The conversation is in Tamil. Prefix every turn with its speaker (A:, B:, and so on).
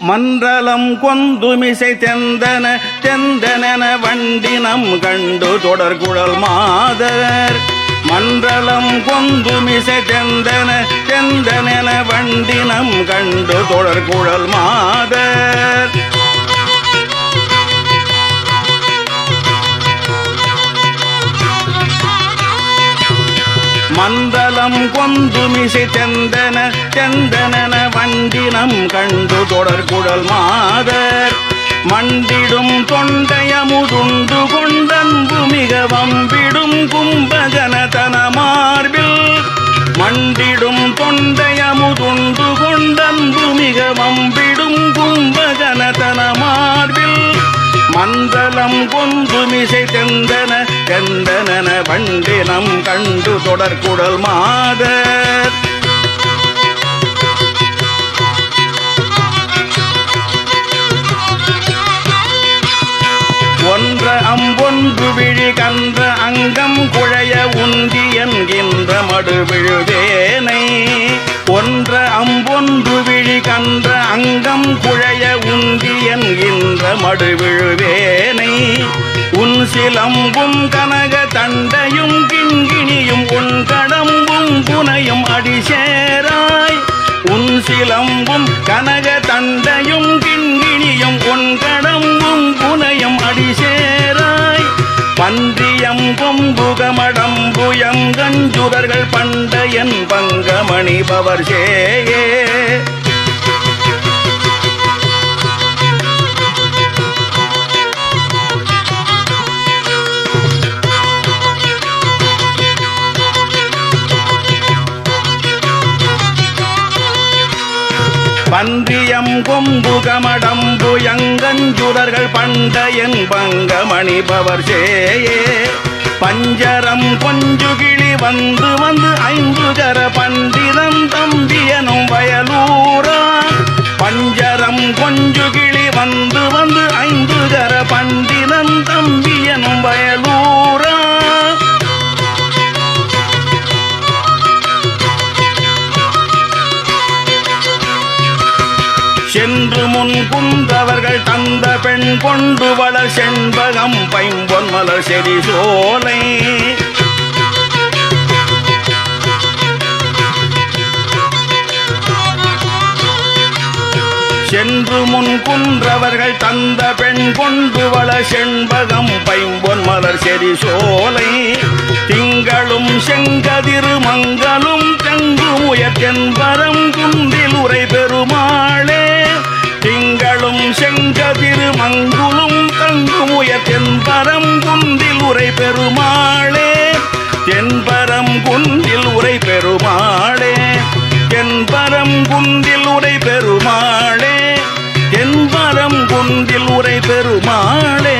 A: மன்றலம் கொந்துமிசை தெந்தன தெந்தனென வண்டினம் கண்டு தொடர் குழல் மாதர் மன்றலம் கொந்துமிசை தெந்தன தெந்தனென வண்டினம் கண்டு தொடர் குழல் மாதர் மந்தலம் கொந்துமிசை தெந்தன தெந்தனன வண்டினம் கண்டு தொடர் குழல் மாதர். மண்டிடும் தொண்டையமுதுண்டு கொண்டன்பு மிக வம்பிடும் கும்பகனதன மார்பில். மண்டிடும் தொண்டையமுதுண்டு கொண்டன்பு மிக வம்பு மந்தலம் கொந்து மிசை தெந்தன தெந்தனன வண்டினம் கண்டு தொடர்குடல் மாத ஒன்ற அம்பொன்று விழி கன்ற அங்கம் குழைய உந்தி என்கின்ற மடுவிழுவேனை ஒன்ற அம்பொன்று விழி கன்ற அங்கம் குழைய உந்தி என்கின்ற மடு விழுவேனை. உன் சிலம்பும் கனக தண்டையும் கிங்கிணியும் உன் கடம்பும் புனையும் அடிசேராய். உன் சிலம்பும் கனக தண்டையும் கிங்கிணியும் உன் கடம்பும் புனையும் அடிசேராய். பன்றியம் கொம்புகமடம்புயம் பண்டையன் பங்கமணிபவர் சேயே. பன்றியம் கொம்பு கமடம்பு யங்கஞ்சுடர்கள் பண்டையன் பங்கமணி பவர் சேயே. பஞ்சரம் கொஞ்சுகிளி வந்து வந்து ஐந்து கர பண்டிதம் தம்பியனும் வயலூரா. பஞ்சரம் கொஞ்சுகிளி வந்து வந்து ஐந்து கர பண்டிதம் தம்பி சென்று முன் குந்தவர்கள் தந்த பெண் கொண்டு வளர் செண்பகம் பைம்பொன் மலர் செடி சோலை. சென்று முன் குன்றவர்கள் தந்த பெண் கொண்டு வள செண்பகம் பைம்பொன் மலர் செடி சோலை. திங்களும் செங்கதிரு மங்களும் தெங்கு முயற்கென்பரம் குன்றில் உரை கதிரு மங்குலும் தங்கு முயற்கென்பரம் குந்தில் உரை பெருமாளே தென்பரம் குந்தில் உரை பெருமாளே தென்பரம் குந்தில் உரை பெருமாளே தென்பரம் குந்தில் உரை பெருமாளே